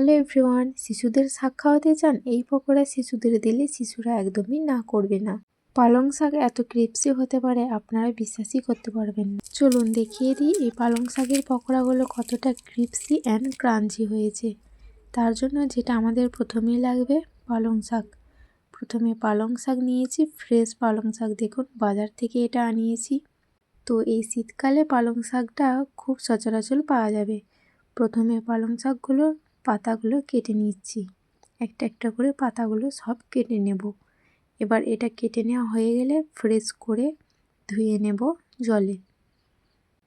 Hello everyone, শিশুদের শাক খাওয়াতে চান, এই পকোড়া শিশুদের দিলে শিশুরা একদমই না করবে না। পালং শাক এত ক্রিপসি হতে পারে, আপনারা বিশ্বাসই করতে পারবেন না। চলুন দেখিয়ে দিই, এই পালং শাকের পকোড়াগুলো কতটা ক্রিপসি অ্যান্ড ক্রাঞ্চি হয়েছে। তার জন্য যেটা আমাদের প্রথমেই লাগবে, পালং শাক। প্রথমে পালং শাক নিয়েছি ফ্রেশ পালং শাক দেখুন, বাজার থেকে এটা আনিয়েছি। তো এই শীতকালে পালং শাকটা খুব সচরাচর পাওয়া যাবে। প্রথমে পালং শাকগুলোর পাতাগুলো কেটে নিচ্ছি। একটা একটা করে পাতাগুলো সব কেটে নেব। এবার এটা কেটে নেওয়া হয়ে গেলে ফ্রেশ করে ধুয়ে নেব জলে।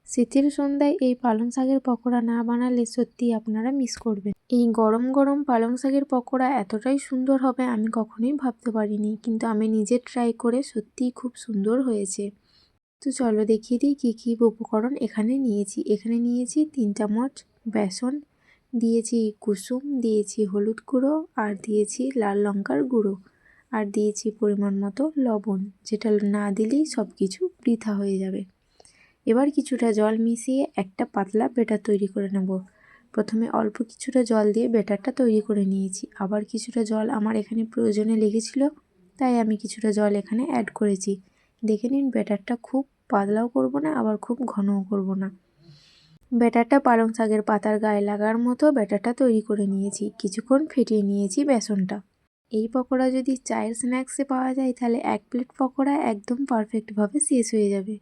শীতের সন্ধ্যায় এই পালং শাকের পকোড়া না বানালে সত্যি আপনারা মিস করবেন। এই গরম গরম পালং শাকের পকোড়া এতটাই সুন্দর হবে আমি কখনোই ভাবতে পারিনি, কিন্তু আমি নিজে ট্রাই করে সত্যিই খুব সুন্দর হয়েছে। তো চলো দেখিয়ে দিই কী কী উপকরণ এখানে নিয়েছি। এখানে নিয়েছি তিন চামচ বেসন দিয়েছি কুসুম, দিয়েছি হলুদ গুঁড়ো আর দিয়েছি লাল লঙ্কার গুঁড়ো। আর দিয়েছি পরিমাণ মতো লবণ, যেটা না দিলেই সব কিছু বৃথা হয়ে যাবে। এবার কিছুটা জল মিশিয়ে একটা পাতলা বেটার তৈরি করে নেব। প্রথমে অল্প কিছুটা জল দিয়ে বেটারটা তৈরি করে নিয়েছি। আবার কিছুটা জল আমার এখানে প্রয়োজনে লেগেছিল, তাই আমি কিছুটা জল এখানে অ্যাড করেছি। দেখে নিন, ব্যাটারটা খুব পাতলাও করব না, আবার খুব ঘনও করব না। ব্যাটারটা পালং শাকের পাতার গায়ে লাগার মতো ব্যাটারটা তৈরি করে নিয়েছি। কিছুক্ষণ ফেটিয়ে নিয়েছি বেসনটা। এই পকোড়া যদি চায়ের স্ন্যাক্সে পাওয়া যায়, তাহলে এক প্লেট পকোড়া একদম পারফেক্টভাবে শেষ হয়ে যাবে।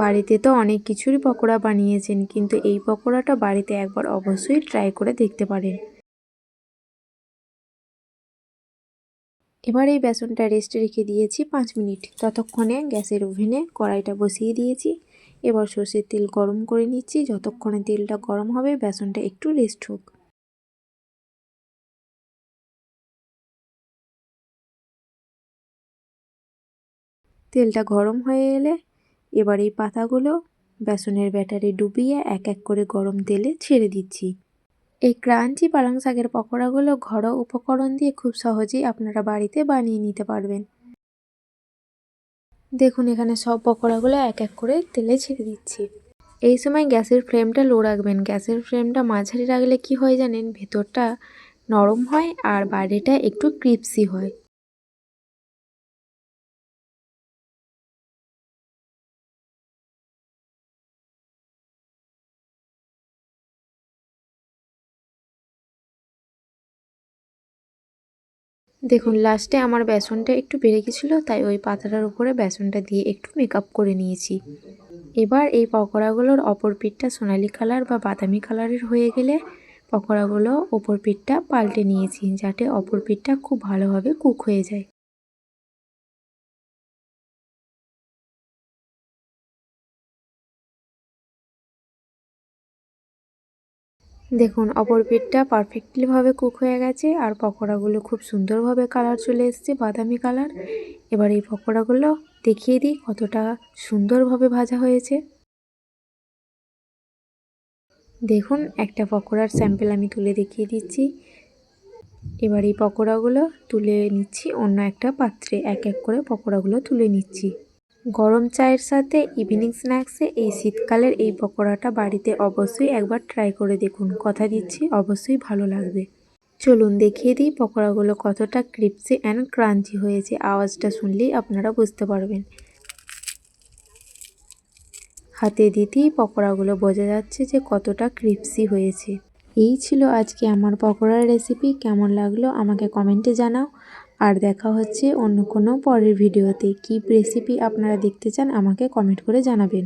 বাড়িতে তো অনেক কিছুরই পকোড়া বানিয়েছেন, কিন্তু এই পকোড়াটা বাড়িতে একবার অবশ্যই ট্রাই করে দেখতে পারেন। এবার এই বেসনটা রেস্টে রেখে দিয়েছি পাঁচ মিনিট। ততক্ষণে গ্যাসের ওভেনে কড়াইটা বসিয়ে দিয়েছি। এবার সর্ষের তেল গরম করে নিচ্ছি। যতক্ষণে তেলটা গরম হবে, বেসনটা একটু রেস্ট হোক। তেলটা গরম হয়ে এলে এবার এই পাতাগুলো বেসনের ব্যাটারে ডুবিয়ে এক এক করে গরম তেলে ছেড়ে দিচ্ছি। এই ক্রাঞ্চি পালং শাকের পকোড়াগুলো ঘরোয়া উপকরণ দিয়ে খুব সহজেই আপনারা বাড়িতে বানিয়ে নিতে পারবেন। দেখুন, এখানে সব পকোড়াগুলো এক এক করে তেলে ছেড়ে দিচ্ছি। এই সময় গ্যাসের ফ্লেমটা লো রাখবেন। গ্যাসের ফ্লেমটা মাঝারি রাখলে কি হয় জানেন? ভেতরটা নরম হয় আর বাইরেটা একটু ক্রিপসি হয়। দেখুন, লাস্টে আমার বেসনটা একটু বেড়ে গেছিল, তাই ওই পাতাটার উপরে বেসনটা দিয়ে একটু মেকআপ করে নিয়েছি। এবার এই পকোড়াগুলোর অপর পিঠটা সোনালি কালার বা বাদামি কালারের হয়ে গেলে পকোড়াগুলো ওপর পিঠটা পাল্টে নিয়েছি, যাতে অপর পিঠটা খুব ভালোভাবে কুক হয়ে যায়। দেখুন, অপর পিঠটা পারফেক্টলিভাবে কুক হয়ে গেছে আর পকোড়াগুলো খুব সুন্দরভাবে কালার চলে এসছে, বাদামি কালার এবার এই পকোড়াগুলো দেখিয়ে দিই কতটা সুন্দরভাবে ভাজা হয়েছে। দেখুন, একটা পকোড়ার স্যাম্পেল আমি তুলে দেখিয়ে দিচ্ছি। এবার এই পকোড়াগুলো তুলে নিচ্ছি, অন্য একটা পাত্রে এক এক করে পকোড়াগুলো তুলে নিচ্ছি। গরম চায়ের সাথে ইভিনিং স্ন্যাক্সে এই শীতকালের এই পকোড়াটা বাড়িতে অবশ্যই একবার ট্রাই করে দেখুন। কথা দিচ্ছি, অবশ্যই ভালো লাগবে। চলুন দেখিয়ে দিই পকোড়াগুলো কতটা ক্রিপসি অ্যান্ড ক্রাঞ্চি হয়েছে। আওয়াজটা শুনলেই আপনারা বুঝতে পারবেন। হাতে দিতেই পকোড়াগুলো বোঝা যাচ্ছে যে কতটা ক্রিপসি হয়েছে। এই ছিল আজকে আমার পকোড়ার রেসিপি কেমন লাগল আমাকে কমেন্টে জানাও। আর দেখা হচ্ছে অন্য কোনো পরের ভিডিওতে। কী রেসিপি আপনারা দেখতে চান, আমাকে কমেন্ট করে জানাবেন।